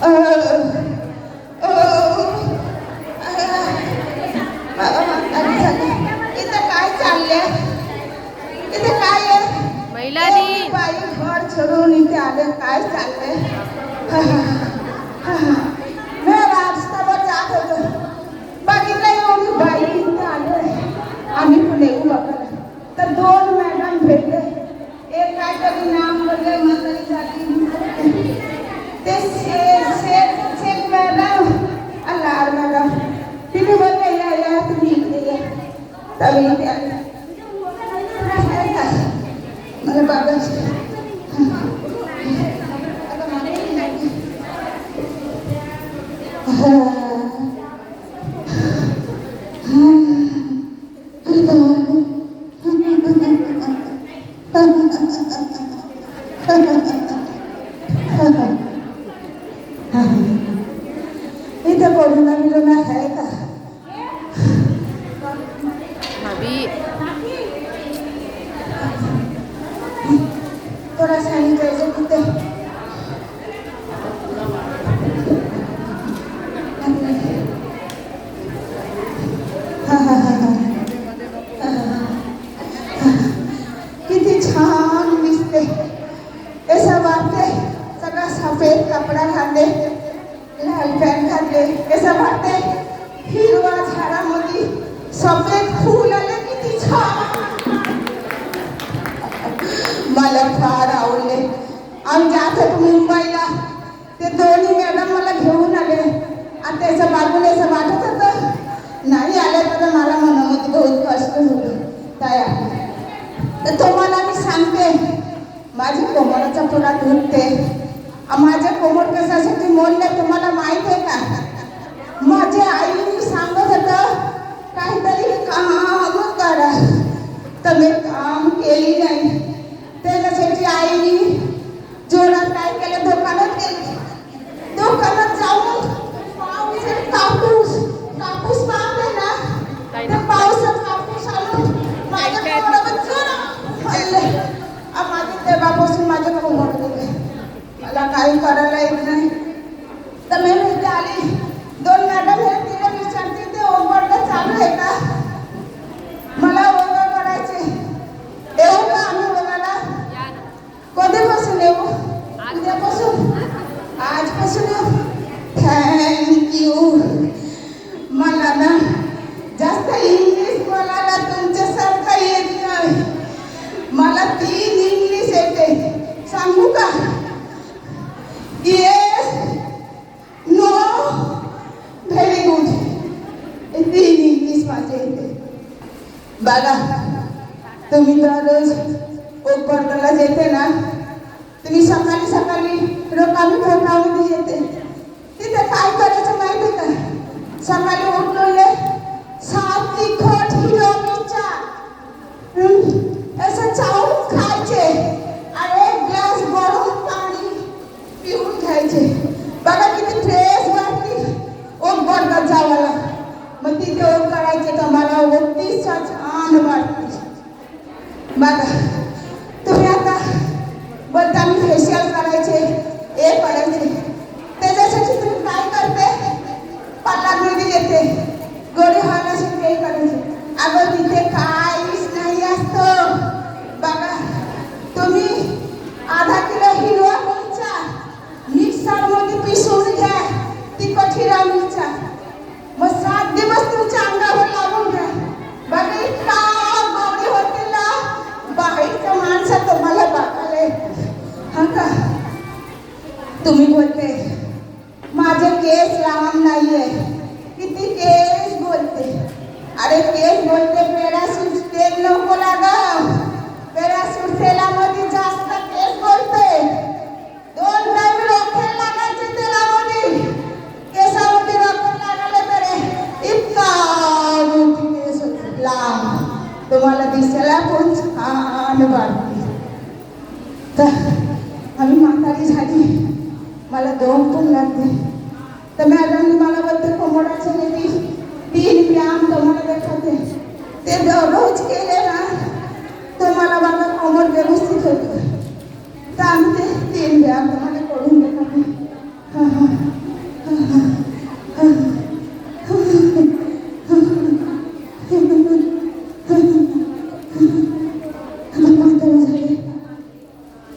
अ, अ. इथं काय चाललंय? इथं काय आहे? बाई घर सोडून इथे आले. काय चाललंय? मी रस्त्यावर जात होतो बघितलं एवढी बाई इथे आले आम्ही पण तर दोन नाम भेट गए एक काय तरी नाम पड़ गए माता साठी ते शेत शेत मॅडम अल्लाह मॅडम तिने बोलले या या तुम्ही इकडे या तवी त्या मला बाबा हा। हाँ। मला बघायचं इथे कोरोना बिरोना आहे का भाभी थोडा सॅनिटायझर सफेद फूल आले किती छान. मला फार आवडले. आमच्या जात मुंबईला ते दोन्ही मॅडम मला घेऊन आले. आणि त्याचं बाजूला असं वाटत होतं. नाही आले तर मला मनामध्ये बहुत कष्ट होतं. तयार तर तुम्हाला मी सांगते. माझी कोमराचा पुरा दुखते. माझ्या कोमर कशासाठी मोडले तुम्हाला माहीत आहे का? माझे आई काम करा. तर मी काम केली नाही. त्याच्यासाठी आईने जोरात काय केलं? दुकानात गेली. दुकानात जाऊन पाऊस कापूस कापूस पाहते ना? त्या पावसात कापूस आणून माझ्या कोमरावर जोरात हल्ले. माझे तेव्हापासून माझ्या कोमर गेले मला काही करायला येत नाही तर मी इथे आली दोन मॅडम हे तिला विचारते ते ओव्हर चालू आहे का मला ओव्हर करायचे येऊ का आम्ही ओव्हरला या ना कधीपासून येऊ उद्यापासून आजपासून येऊ थँक्यू मला ना जास्त इंग्लिश बोलायला तुमच्यासारखं येत नाही मला तीन इंग्लिश येते सांगू का येस नो व्हेरी गुड हे तीन इंग्लिश माझे येते बघा. तुम्ही दररोज उपरला येते ना? तुम्ही सकाळी सकाळी रोकामी रोकामध्ये येते. तिथे काय करायचं माहिती का? सकाळी उठले सात तिखट हिरो विचार येते हाना होण्यासाठी हे करायचे अगं तिथे काहीच छान वाटते तर आम्ही म्हातारी झाली. मला दोन पण लागते तर मॅडमने मला बोलते कोमोडाचे नेली. तीन व्यायाम तुम्हाला देखाते ते रोज केले ना, तर मला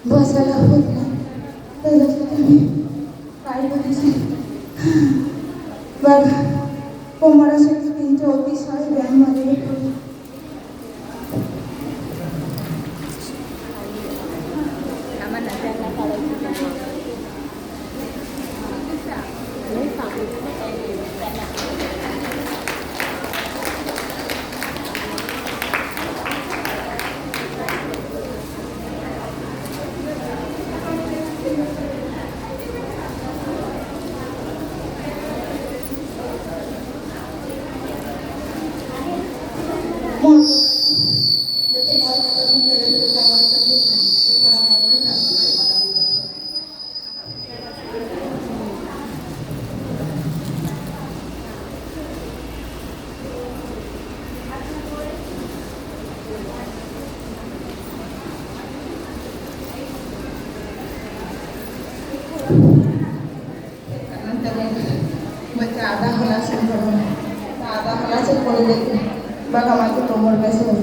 बसायला होत नाही. त्याच्यासाठी मी काय करायचं बघ कोमरासाठी तीन चौतीस आहे मग ते आधा हला असेल बघा Bagaimana tuh Tomor besok?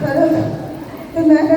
Kalau tenaga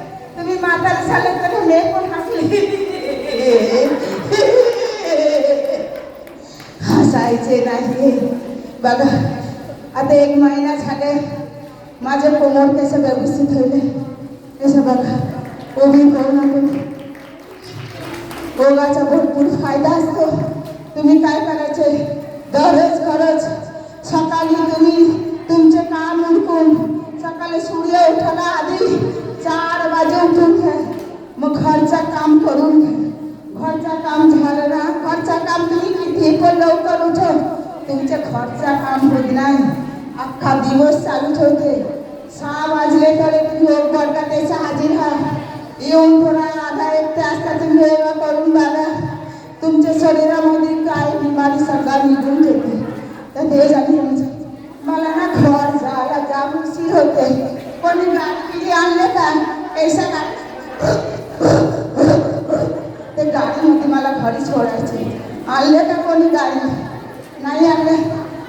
तुम्ही म्हातारे झाले तर मी पण हसले. हसायचे नाही. बघा आता एक महिना झाले माझे कोमर कसं व्यवस्थित होईल कसं बघा? उभी करू नको योगाचा भरपूर फायदा असतो. तुम्ही काय करायचे? दररोज खरंच सकाळी तुम्ही तुमच्या घरचा काम होत नाही. अख्खा दिवस चालू ठेवते. सहा वाजले तरी एक घर का यायचा हाजीर हा येऊन थोडा आधा एक तास का तुम्ही योगा करून बघा. तुमच्या शरीरामध्ये काय बिमारी सगळा निघून घेते तर ते झाली. म्हणजे मला ना घर जायला जाम उशीर होते. कोणी गाडी आणले का? पैसा का? ते गाडीमध्ये मला घरी सोडायचे. आणले का कोणी गाडी नाही आणले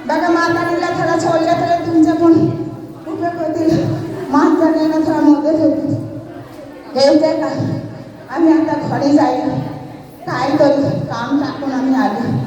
बघा म्हातारीला थोडा सोडलं तर तुमच्या पण उपयोग होतील म्हातारीला थोडा मदत होतील येते का आम्ही आता घरी जाईल. काय करू? काम टाकून आम्ही आलो.